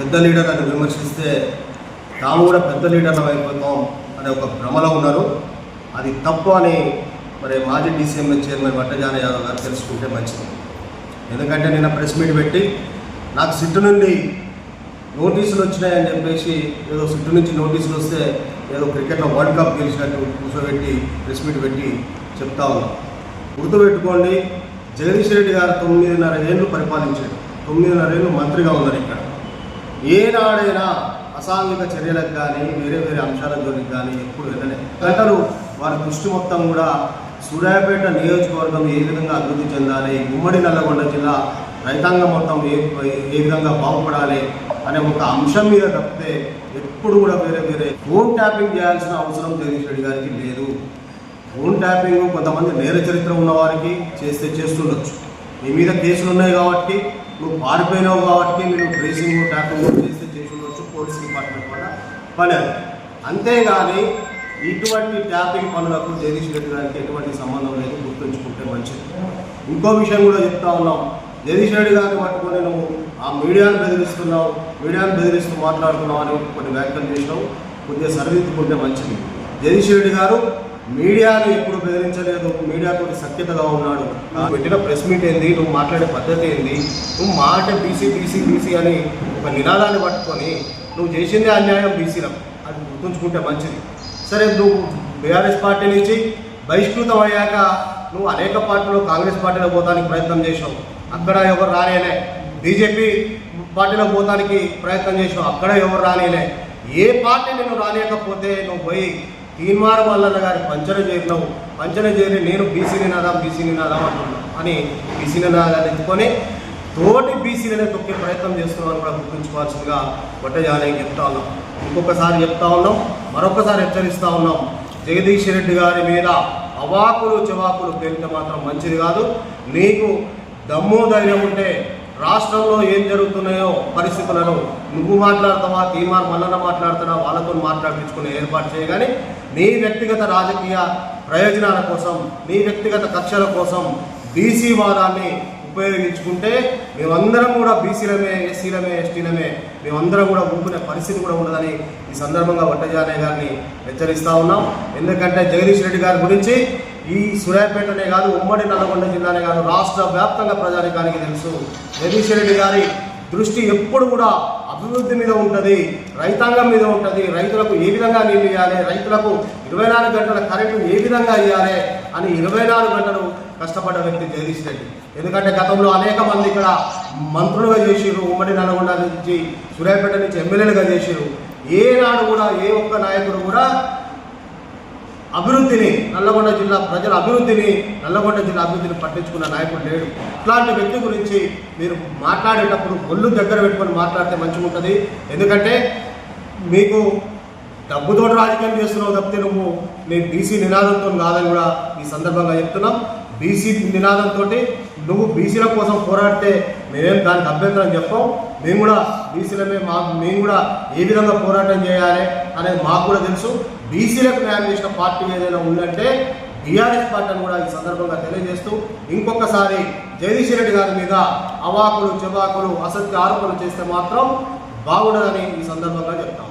పెద్ద లీడర్ అని విమర్శిస్తే తాము కూడా పెద్ద లీడర్లు అయిపోతాం అనే ఒక భ్రమలో ఉన్నారు. అది తప్పు అని మరి మాజీ డీసీఎంఏ చైర్మన్ వట్టజాన యాదవ్ గారు తెలుసుకుంటే మంచిది. ఎందుకంటే నిన్న ప్రెస్ మీట్ పెట్టి నాకు సిట్టు నుండి నోటీసులు వచ్చినాయని చెప్పేసి ఏదో సిట్టు నుంచి నోటీసులు వస్తే ఏదో క్రికెట్లో వరల్డ్ కప్ గెలిచినట్టు కూర్చోబెట్టి ప్రెస్ మీట్ పెట్టి చెప్తా ఉన్నాం. గుర్తుపెట్టుకోండి జగదీష్ రెడ్డి గారు తొమ్మిదిన్నర ఏళ్ళు పరిపాలించాడు. తొమ్మిదిన్నర ఏళ్ళు మంత్రిగా ఉన్నారు ఇక్కడ. ఏనాడైనా అసాంఘిక చర్యలకు కానీ వేరే వేరే అంశాల గురించి కానీ ఎప్పుడు వెళ్ళలే. గంటలు వారి దృష్టి మొత్తం కూడా సూర్యాపేట నియోజకవర్గం ఏ విధంగా అభివృద్ధి చెందాలి ఉమ్మడి నల్లగొండ జిల్లా రైతాంగం మొత్తం ఏ ఏ విధంగా బాగుపడాలి అనే ఒక అంశం మీద తప్పితే ఎప్పుడు కూడా వేరే వేరే ఫోన్ ట్యాపింగ్ చేయాల్సిన అవసరం జగదీష్ రెడ్డి గారికి లేదు. ఫోన్ ట్యాపింగ్ కొంతమంది నేర చరిత్ర ఉన్న వారికి చేస్తే చేస్తుండొచ్చు. నీ మీద కేసులు ఉన్నాయి కాబట్టి నువ్వు పారిపోయినావు కాబట్టి మీరు ట్రేసింగ్ ట్యాపింగ్ చేస్తే చేసి ఉండొచ్చు పోలీస్ డిపార్ట్మెంట్ కూడా పని అంతేగాని ఇటువంటి ట్యాపింగ్ పనులకు జగదీష్ రెడ్డి గారికి ఎటువంటి సంబంధం లేదు గుర్తుంచుకుంటే మంచిది. ఇంకో విషయం కూడా చెప్తా ఉన్నాం. జగదీష్ రెడ్డి గారిని పట్టుకొని నువ్వు ఆ మీడియాను బెదిరిస్తున్నావు మీడియాను బెదిరిస్తూ మాట్లాడుతున్నావు అని కొన్ని వ్యాఖ్యలు చేసినావు. కొద్దిగా సరిదిద్దుకుంటే మంచిది. జగదీష్ రెడ్డి గారు మీడియాను ఎప్పుడు బెదిరించలేదు. మీడియాతో సఖ్యతగా ఉన్నాడు. పెట్టిన ప్రెస్ మీట్ ఏంది? నువ్వు మాట్లాడే పద్ధతి ఏంది? నువ్వు మాట బీసీ బీసీ బీసీ అని ఒక నినాదాన్ని పట్టుకొని నువ్వు చేసిందే అన్యాయం బీసీలకు అది గుర్తుంచుకుంటే మంచిది. సరే నువ్వు బీఆర్ఎస్ పార్టీ నుంచి బహిష్కృతం అయ్యాక నువ్వు అనేక పార్టీలో కాంగ్రెస్ పార్టీలో పోతానికి ప్రయత్నం చేసావు అక్కడ ఎవరు రాలేలే. బీజేపీ పార్టీలో పోతానికి ప్రయత్నం చేసావు అక్కడ ఎవరు రానేలే ఏ పార్టీ నేను రాలేకపోతే నువ్వు పోయి తీన్మార్ మల్లన్న గారి పంచన చేరినావు. పంచన చేరి నేను బీసీని నాదాం బీసీని నాదాం అంటున్నాను అని బీసీని నాదాన్ని ఎత్తుకొని తోటి బీసీలనే తొక్కే ప్రయత్నం చేస్తున్నామని కూడా గుర్తుంచుకోవాల్సిందిగా బొట్టజాలయ్య చెప్తా ఉన్నాం. ఇంకొకసారి చెప్తా ఉన్నాం మరొకసారి హెచ్చరిస్తూ ఉన్నాం. జగదీష్ రెడ్డి గారి మీద అవాకులు చెవాకులు పేరితే మాత్రం మంచిది కాదు. నీకు దమ్ము ధైర్యం ఉంటే రాష్ట్రంలో ఏం జరుగుతున్నాయో పరిస్థితులను నువ్వు మాట్లాడతావా తీర్మార్ మల్లన మాట్లాడుతున్నా వాళ్ళతో మాట్లాడించుకునే ఏర్పాటు చేయగాని నీ వ్యక్తిగత రాజకీయ ప్రయోజనాల కోసం నీ వ్యక్తిగత కక్షల కోసం బీసీ వాదాన్ని ఉపయోగించుకుంటే మేమందరం కూడా బీసీలమే ఎస్సీలమే ఎస్టీలమే మేమందరం కూడా ఊపుకునే పరిస్థితి కూడా ఉండదని ఈ సందర్భంగా వట్టజానే గారిని హెచ్చరిస్తూ ఉన్నాం. ఎందుకంటే జగదీష్ రెడ్డి గారి గురించి ఈ సూర్యాపేటనే కాదు ఉమ్మడి నల్గొండ జిల్లానే కాదు రాష్ట్ర వ్యాప్తంగా ప్రజానికానికి తెలుసు. జగదీష్ రెడ్డి గారి దృష్టి ఎప్పుడు కూడా అభివృద్ధి మీద ఉంటుంది రైతాంగం మీద ఉంటుంది. రైతులకు ఏ విధంగా నీళ్ళు ఇవ్వాలి రైతులకు ఇరవై నాలుగు గంటల కరెంటు ఏ విధంగా ఇవ్వాలి అని ఇరవై నాలుగు గంటలు కష్టపడ్డ వ్యక్తి జగదీష్ రెడ్డి. ఎందుకంటే గతంలో అనేక మంది ఇక్కడ మంత్రులుగా చేసిరు ఉమ్మడి నల్గొండ నుంచి సూర్యాపేట నుంచి ఎమ్మెల్యేలుగా చేసిరు ఏనాడు కూడా ఏ ఒక్క నాయకుడు కూడా అభివృద్ధిని నల్లగొండ జిల్లా ప్రజల అభివృద్ధిని నల్లగొండ జిల్లా అభివృద్ధిని పట్టించుకున్న నాయకుడు లేడు. ఇట్లాంటి వ్యక్తి గురించి మీరు మాట్లాడేటప్పుడు ఒళ్ళు దగ్గర పెట్టుకొని మాట్లాడితే మంచిగా ఉంటుంది. ఎందుకంటే మీకు డబ్బుతో రాజకీయం చేస్తున్నావు తప్పితే నువ్వు నేను బీసీ నినాదంతో కాదని కూడా ఈ సందర్భంగా చెప్తున్నాం. బీసీ నినాదంతో నువ్వు బీసీల కోసం పోరాడితే మేమేం దానికి అభ్యంతరం చెప్పాం. మేము కూడా బీసీలమే మా మేము కూడా ఏ విధంగా పోరాటం చేయాలి అనేది మాకు కూడా తెలుసు. బీసీలకు న్యాయం చేసిన పార్టీ ఏదైనా ఉందంటే బీఆర్ఎస్ పార్టీ అని కూడా ఈ సందర్భంగా తెలియజేస్తూ ఇంకొకసారి జగదీష్ రెడ్డి గారి మీద అవాకులు చెవాకులు అసత్య ఆరోపణలు చేస్తే మాత్రం బాగుండదని ఈ సందర్భంగా చెప్తాం.